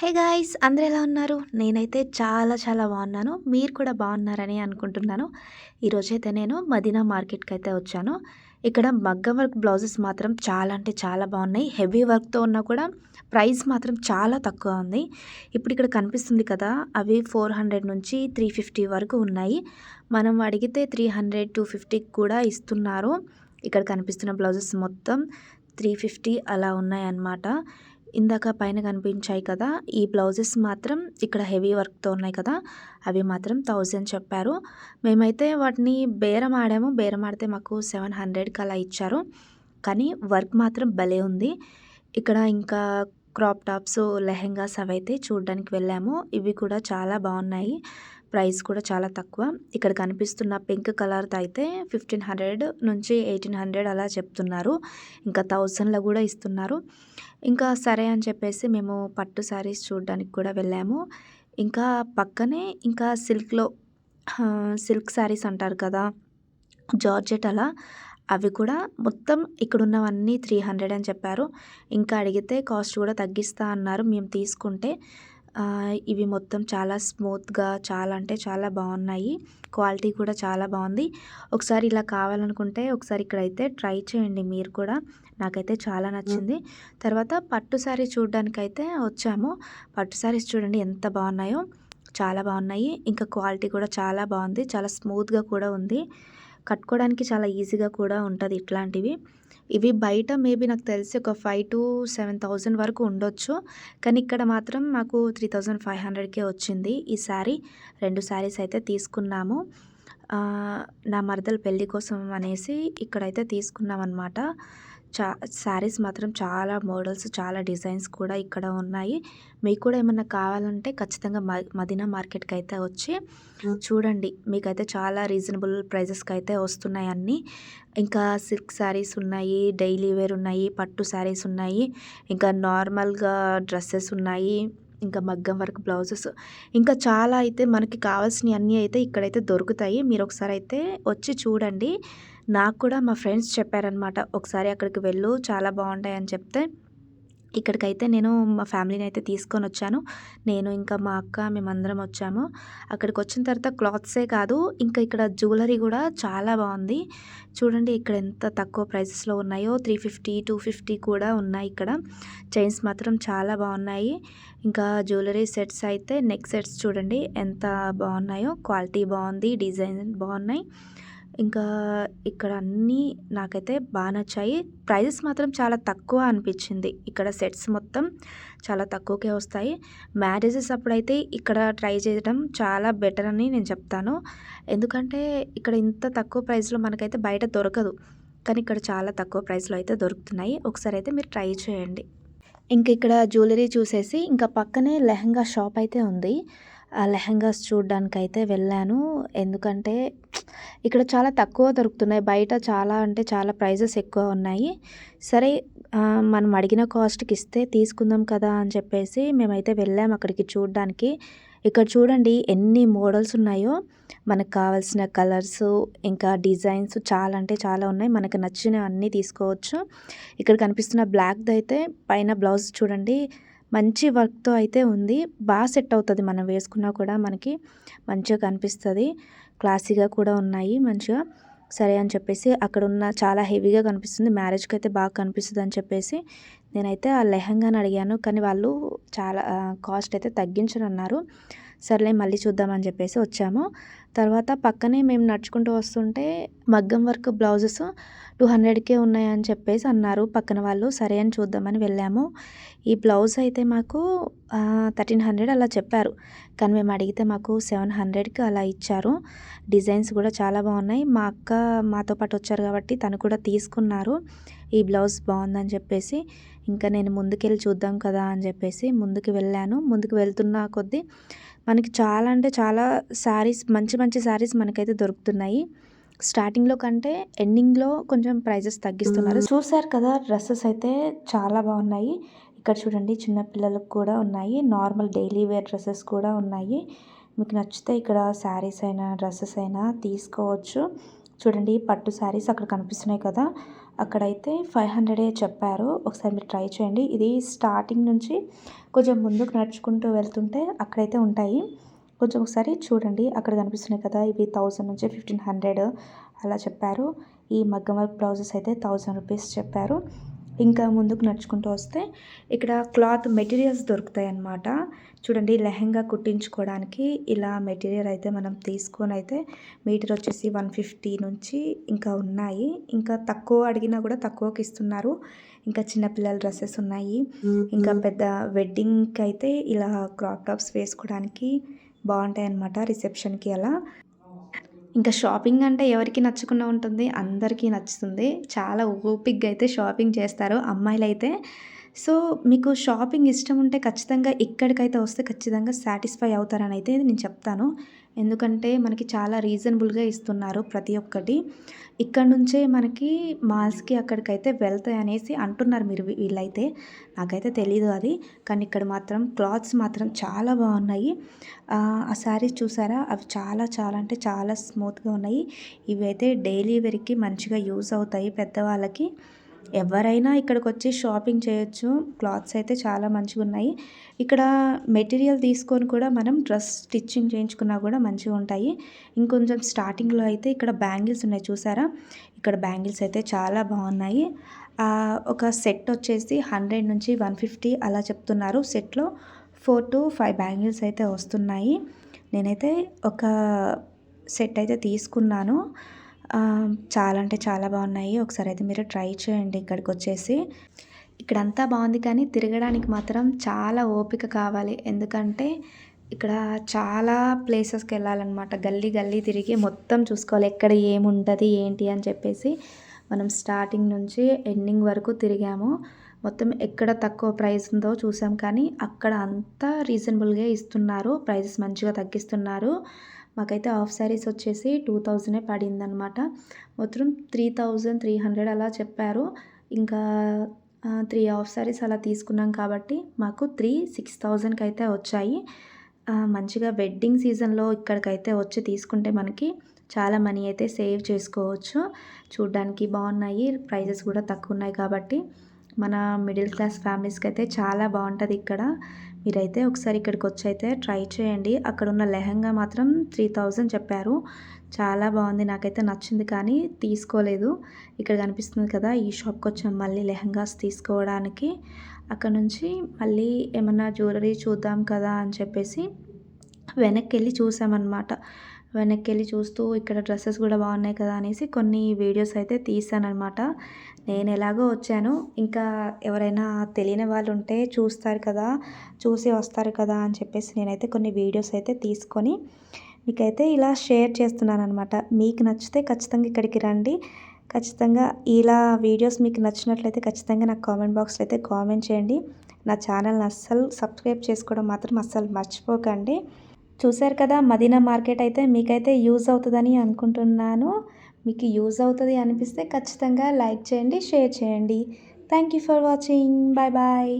Hey guys అందరూ ఎలా ఉన్నారు? నేనైతే చాలా చాలా బాగున్నాను. మీరు కూడా బాగున్నారని అనుకుంటున్నాను. ఈరోజైతే నేను మదీనా మార్కెట్కి అయితే వచ్చాను. ఇక్కడ మగ్గం వర్క్ బ్లౌజెస్ మాత్రం చాలా అంటే చాలా బాగున్నాయి. హెవీ వర్క్తో ఉన్నా కూడా ప్రైస్ మాత్రం చాలా తక్కువ ఉంది. ఇప్పుడు ఇక్కడ కనిపిస్తుంది కదా అవి ఫోర్ హండ్రెడ్ నుంచి త్రీ ఫిఫ్టీ వరకు ఉన్నాయి. మనం అడిగితే త్రీ హండ్రెడ్ టూ ఫిఫ్టీకి కూడా ఇస్తున్నారు. ఇక్కడ కనిపిస్తున్న బ్లౌజెస్ మొత్తం త్రీ ఫిఫ్టీ అలా ఉన్నాయి అన్నమాట ఇందాక పైన కనిపించాయి కదా ఈ బ్లౌజెస్ మాత్రం ఇక్కడ హెవీ వర్క్తో ఉన్నాయి కదా అవి మాత్రం థౌజండ్ చెప్పారు. మేమైతే వాటిని బేరం ఆడాము. బేరం ఆడితే మాకు సెవెన్ హండ్రెడ్కి అలా ఇచ్చారు. కానీ వర్క్ మాత్రం భలే ఉంది. ఇక్కడ ఇంకా క్రాప్ టాప్స్ లెహెంగాస్ అవి అయితే చూడడానికి వెళ్ళాము. ఇవి కూడా చాలా బాగున్నాయి. ప్రైస్ కూడా చాలా తక్కువ. ఇక్కడ కనిపిస్తున్న పింక్ కలర్తో అయితే ఫిఫ్టీన్ హండ్రెడ్ నుంచి ఎయిటీన్ హండ్రెడ్ అలా చెప్తున్నారు. ఇంకా థౌజండ్లో కూడా ఇస్తున్నారు. ఇంకా సరే అని చెప్పేసి మేము పట్టు శారీస్ చూడడానికి కూడా వెళ్ళాము. ఇంకా పక్కనే ఇంకా సిల్క్లో సిల్క్ శారీస్ అంటారు కదా జార్జెట్ అలా అవి కూడా మొత్తం ఇక్కడున్నవన్నీ త్రీ హండ్రెడ్ అని చెప్పారు. ఇంకా అడిగితే కాస్ట్ కూడా తగ్గిస్తా అన్నారు. మేము తీసుకుంటే ఇవి మొత్తం చాలా స్మూత్గా చాలా అంటే చాలా బాగున్నాయి క్వాలిటీ కూడా చాలా బాగుంది ఒకసారి ఇలా కావాలనుకుంటే ఒకసారి ఇక్కడైతే ట్రై చేయండి మీరు కూడా. నాకైతే చాలా నచ్చింది. తర్వాత పట్టు శారీ చూడడానికైతే వచ్చాము. పట్టు శారీస్ చూడండి ఎంత బాగున్నాయో చాలా బాగున్నాయి ఇంకా క్వాలిటీ కూడా చాలా బాగుంది చాలా స్మూత్గా కూడా ఉంది. కట్టుకోవడానికి చాలా ఈజీగా కూడా ఉంటుంది ఇట్లాంటివి. ఇవి బయట మేబీ నాకు తెలిసి ఒక ఫైవ్ టు సెవెన్ థౌజండ్ వరకు ఉండొచ్చు. కానీ ఇక్కడ మాత్రం మాకు త్రీ థౌజండ్ ఫైవ్ హండ్రెడ్కే వచ్చింది ఈ శారీ. రెండు శారీస్ అయితే తీసుకున్నాము. నా మరదల పెళ్ళి కోసం అనేసి ఇక్కడైతే తీసుకున్నాం అనమాట చా శారీస్ మాత్రం చాలా మోడల్స్ చాలా డిజైన్స్ కూడా ఇక్కడ ఉన్నాయి. మీకు కూడా ఏమన్నా కావాలంటే ఖచ్చితంగా మదీనా మార్కెట్కి అయితే వచ్చి చూడండి. మీకైతే చాలా రీజనబుల్ ప్రైజెస్కి అయితే వస్తున్నాయి అన్నీ ఇంకా సిల్క్ శారీస్ ఉన్నాయి డైలీ వేర్ ఉన్నాయి పట్టు శారీస్ ఉన్నాయి ఇంకా నార్మల్గా డ్రెస్సెస్ ఉన్నాయి ఇంకా మగ్గం వర్క్ బ్లౌజెస్. ఇంకా చాలా అయితే మనకి కావాల్సినవి అన్నీ అయితే ఇక్కడైతే దొరుకుతాయి. మీరు ఒకసారి అయితే వచ్చి చూడండి. నాకు కూడా మా ఫ్రెండ్స్ చెప్పారనమాట ఒకసారి అక్కడికి వెళ్ళు చాలా బాగుంటాయి అని చెప్తే ఇక్కడికైతే నేను మా ఫ్యామిలీని అయితే తీసుకొని వచ్చాను నేను ఇంకా మా అక్క మేమందరం వచ్చాము అక్కడికి వచ్చిన తర్వాత క్లాత్సే కాదు ఇంకా ఇక్కడ జ్యువెలరీ కూడా చాలా బాగుంది చూడండి ఇక్కడ ఎంత తక్కువ ప్రైసెస్లో ఉన్నాయో త్రీ ఫిఫ్టీ టూ ఫిఫ్టీ కూడా ఉన్నాయి ఇక్కడ చైన్స్ మాత్రం చాలా బాగున్నాయి ఇంకా జ్యువెలరీ సెట్స్ అయితే నెక్ సెట్స్ చూడండి ఎంత బాగున్నాయో క్వాలిటీ బాగుంది డిజైన్ బాగున్నాయి ఇంకా ఇక్కడ అన్నీ నాకైతే బాగా నచ్చాయి. ప్రైజెస్ మాత్రం చాలా తక్కువ అనిపించింది. ఇక్కడ సెట్స్ మొత్తం చాలా తక్కువకే వస్తాయి. మ్యారేజెస్ అప్పుడైతే ఇక్కడ ట్రై చేయడం చాలా బెటర్ అని నేను చెప్తాను. ఎందుకంటే ఇక్కడ ఇంత తక్కువ ప్రైస్లో మనకైతే బయట దొరకదు. కానీ ఇక్కడ చాలా తక్కువ ప్రైస్లో అయితే దొరుకుతున్నాయి. ఒకసారి అయితే మీరు ట్రై చేయండి. ఇంక ఇక్కడ జ్యువెలరీ చూసేసి ఇంకా పక్కనే లెహంగా షాప్ అయితే ఉంది. లెహంగాస్ చూడడానికి అయితే వెళ్ళాను. ఎందుకంటే ఇక్కడ చాలా తక్కువ దొరుకుతున్నాయి. బయట చాలా అంటే చాలా ప్రైజెస్ ఎక్కువ ఉన్నాయి. సరే మనం అడిగిన కాస్ట్కి ఇస్తే తీసుకుందాం కదా అని చెప్పేసి మేమైతే వెళ్ళాము అక్కడికి చూడడానికి. ఇక్కడ చూడండి ఎన్ని మోడల్స్ ఉన్నాయో. మనకు కావాల్సిన కలర్స్ ఇంకా డిజైన్స్ చాలా అంటే చాలా ఉన్నాయి. మనకు నచ్చినవి అన్నీ తీసుకోవచ్చు. ఇక్కడ కనిపిస్తున్న బ్లాక్ది అయితే పైన బ్లౌజ్ చూడండి. మంచి వర్క్తో అయితే ఉంది. బాగా సెట్ అవుతుంది మనం వేసుకున్నా కూడా మనకి. మంచిగా కనిపిస్తుంది. క్లాసీగా కూడా ఉన్నాయి మంచిగా. సరే అని చెప్పేసి అక్కడ ఉన్న చాలా హెవీగా కనిపిస్తుంది. మ్యారేజ్కి అయితే బాగా కనిపిస్తుంది అని చెప్పేసి నేనైతే ఆ లెహంగాని అడిగాను. కానీ వాళ్ళు చాలా కాస్ట్ అయితే తగ్గించనన్నారు సర్లే మళ్ళీ చూద్దామని చెప్పేసి వచ్చాము. తర్వాత పక్కనే మేము నడుచుకుంటూ వస్తుంటే మగ్గం వర్క్ బ్లౌజెస్ టూ హండ్రెడ్కే ఉన్నాయని చెప్పేసి అన్నారు పక్కన వాళ్ళు. సరే అని చూద్దామని వెళ్ళాము. ఈ బ్లౌజ్ అయితే మాకు థర్టీన్ హండ్రెడ్ అలా చెప్పారు. కానీ మేము అడిగితే మాకు సెవెన్ హండ్రెడ్కి అలా ఇచ్చారు. డిజైన్స్ కూడా చాలా బాగున్నాయి. మా అక్క మాతో పాటు వచ్చారు కాబట్టి తను కూడా తీసుకున్నారు. ఈ బ్లౌజ్ బాగుందని చెప్పేసి ఇంకా నేను ముందుకెళ్ళి చూద్దాం కదా అని చెప్పేసి ముందుకు వెళ్ళాను. ముందుకు వెళ్తున్న కొద్దీ మనకి చాలా అంటే చాలా శారీస్ మంచి మంచి శారీస్ మనకైతే దొరుకుతున్నాయి. స్టార్టింగ్లో కంటే ఎండింగ్లో కొంచెం ప్రైజెస్ తగ్గిస్తున్నారు. చూసారు కదా డ్రెస్సెస్ అయితే చాలా బాగున్నాయి. ఇక్కడ చూడండి చిన్న పిల్లలకు కూడా ఉన్నాయి. నార్మల్ డైలీ వేర్ డ్రెస్సెస్ కూడా ఉన్నాయి. మీకు నచ్చితే ఇక్కడ శారీస్ అయినా డ్రెస్సెస్ అయినా తీసుకోవచ్చు. చూడండి పట్టు శారీస్ అక్కడ కనిపిస్తున్నాయి కదా. అక్కడైతే ఫైవ్ హండ్రెడే చెప్పారు. ఒకసారి మీరు ట్రై చేయండి. ఇది స్టార్టింగ్ నుంచి కొంచెం ముందుకు నడుచుకుంటూ వెళ్తుంటే అక్కడైతే ఉంటాయి. కొంచెం ఒకసారి చూడండి. అక్కడ కనిపిస్తున్నాయి కదా ఇవి థౌజండ్ నుంచి ఫిఫ్టీన్ హండ్రెడ్ అలా చెప్పారు. ఈ మగ్గం వర్క్ బ్లౌజెస్ అయితే థౌజండ్ రూపీస్ చెప్పారు. ఇంకా ముందుకు నడుచుకుంటూ వస్తే ఇక్కడ క్లాత్ మెటీరియల్స్ దొరుకుతాయి అన్నమాట చూడండి లెహంగా కుట్టించుకోవడానికి ఇలా మెటీరియల్ అయితే మనం తీసుకొని అయితే మీటర్ వచ్చేసి వన్ ఫిఫ్టీ నుంచి ఇంకా ఉన్నాయి. ఇంకా తక్కువ అడిగినా కూడా తక్కువకి ఇస్తున్నారు. ఇంకా చిన్నపిల్లల డ్రెస్సెస్ ఉన్నాయి. ఇంకా పెద్ద వెడ్డింగ్కి అయితే ఇలా క్రాప్ టాప్స్ వేసుకోవడానికి బాగుంటాయి అన్నమాట రిసెప్షన్కి అలా. ఇంకా షాపింగ్ అంటే ఎవరికి నచ్చకుండా ఉంటుంది అందరికీ నచ్చుతుంది. చాలా ఓపిక్గా అయితే షాపింగ్ చేస్తారు అమ్మాయిలు అయితే సో మీకు షాపింగ్ ఇష్టం ఉంటే ఖచ్చితంగా ఇక్కడికైతే వస్తే ఖచ్చితంగా సాటిస్ఫై అవుతారని అయితే నేను చెప్తాను. ఎందుకంటే మనకి చాలా రీజనబుల్గా ఇస్తున్నారు ప్రతి ఒక్కటి. ఇక్కడ నుంచే మనకి మాల్స్కి అక్కడికైతే వెళ్తాయి అనేసి అంటున్నారు మీరు వీళ్ళైతే. నాకైతే తెలీదు అది. కానీ ఇక్కడ మాత్రం క్లాత్స్ మాత్రం చాలా బాగున్నాయి. ఆ శారీస్ చూసారా? అవి చాలా చాలా అంటే చాలా స్మూత్గా ఉన్నాయి. ఇవి అయితే డైలీ వేర్కి మంచిగా యూజ్ అవుతాయి పెద్దవాళ్ళకి. ఎవరైనా ఇక్కడికి వచ్చి షాపింగ్ చేయొచ్చు. క్లాత్స్ అయితే చాలా మంచిగా ఉన్నాయి ఇక్కడ మెటీరియల్ తీసుకొని కూడా మనం డ్రెస్ స్టిచ్చింగ్ చేయించుకున్నా కూడా మంచిగా ఉంటాయి ఇంకొంచెం స్టార్టింగ్లో అయితే ఇక్కడ బ్యాంగిల్స్ ఉన్నాయి చూసారా? ఇక్కడ బ్యాంగిల్స్ అయితే చాలా బాగున్నాయి. ఒక సెట్ వచ్చేసి హండ్రెడ్ నుంచి వన్ ఫిఫ్టీ అలా చెప్తున్నారు. సెట్లో ఫోర్ టు ఫైవ్ బ్యాంగిల్స్ అయితే వస్తున్నాయి. నేనైతే ఒక సెట్ అయితే తీసుకున్నాను. చాలా అంటే చాలా బాగున్నాయి. ఒకసారి అయితే మీరు ట్రై చేయండి ఇక్కడికి వచ్చేసి ఇక్కడంతా బాగుంది కానీ తిరగడానికి మాత్రం చాలా ఓపిక కావాలి. ఎందుకంటే ఇక్కడ చాలా ప్లేసెస్కి వెళ్ళాలన్నమాట. గల్లీ గల్లీ తిరిగి మొత్తం చూసుకోవాలి. ఎక్కడ ఏముంటుంది ఏంటి అని చెప్పేసి మనం స్టార్టింగ్ నుంచి ఎండింగ్ వరకు తిరిగాము. మొత్తం ఎక్కడ తక్కువ ప్రైస్ ఉందో చూసాం కానీ అక్కడ అంతా రీజనబుల్గా ఇస్తున్నారు. ప్రైజెస్ మంచిగా తగ్గిస్తున్నారు. మాకైతే హాఫ్ శారీస్ వచ్చేసి టూ థౌజండే పడిందనమాట మొత్తం త్రీ థౌజండ్ త్రీ హండ్రెడ్ అలా చెప్పారు. ఇంకా త్రీ హాఫ్ శారీస్ అలా తీసుకున్నాం కాబట్టి మాకు త్రీ సిక్స్ థౌజండ్కి అయితే వచ్చాయి మంచిగా వెడ్డింగ్ సీజన్లో ఇక్కడికైతే వచ్చి తీసుకుంటే మనకి చాలా మనీ అయితే సేవ్ చేసుకోవచ్చు. చూడ్డానికి బాగున్నాయి. ప్రైజెస్ కూడా తక్కువ ఉన్నాయి కాబట్టి మన మిడిల్ క్లాస్ ఫ్యామిలీస్కి అయితే చాలా బాగుంటుంది ఇక్కడ. మీరైతే ఒకసారి ఇక్కడికి వచ్చి అయితే ట్రై చేయండి. అక్కడ ఉన్న లెహంగా మాత్రం త్రీ థౌజండ్ చెప్పారు. చాలా బాగుంది. నాకైతే నచ్చింది కానీ తీసుకోలేదు. ఇక్కడ కనిపిస్తుంది కదా ఈ షాప్కి వచ్చాం మళ్ళీ లెహంగాస్ తీసుకోవడానికి. అక్కడ నుంచి మళ్ళీ ఏమన్నా జ్యువెలరీ చూద్దాం కదా అని చెప్పేసి వెనక్కి వెళ్ళి చూసామన్నమాట. వెనక్కి వెళ్ళి చూస్తూ ఇక్కడ డ్రెస్సెస్ కూడా బాగున్నాయి కదా అనేసి కొన్ని వీడియోస్ అయితే తీసానమాట నేను ఎలాగో వచ్చాను. ఇంకా ఎవరైనా తెలియని వాళ్ళు ఉంటే చూస్తారు కదా చూసి వస్తారు కదా అని చెప్పేసి నేనైతే కొన్ని వీడియోస్ అయితే తీసుకొని మీకైతే ఇలా షేర్ చేస్తున్నాను అనమాట మీకు నచ్చితే ఖచ్చితంగా ఇక్కడికి రండి. ఖచ్చితంగా ఇలా వీడియోస్ మీకు నచ్చినట్లయితే ఖచ్చితంగా నాకు కామెంట్ బాక్స్లో అయితే కామెంట్ చేయండి. నా ఛానల్ని అస్సలు సబ్స్క్రైబ్ చేసుకోవడం మాత్రం అస్సలు మర్చిపోకండి. చూశారు కదా మదీనా మార్కెట్ అయితే మీకైతే యూజ్ అవుతుందని అనుకుంటున్నాను. మీకు యూజ్ అవుతుంది అనిపిస్తే ఖచ్చితంగా లైక్ చేయండి షేర్ చేయండి. Thank you for watching. Bye bye.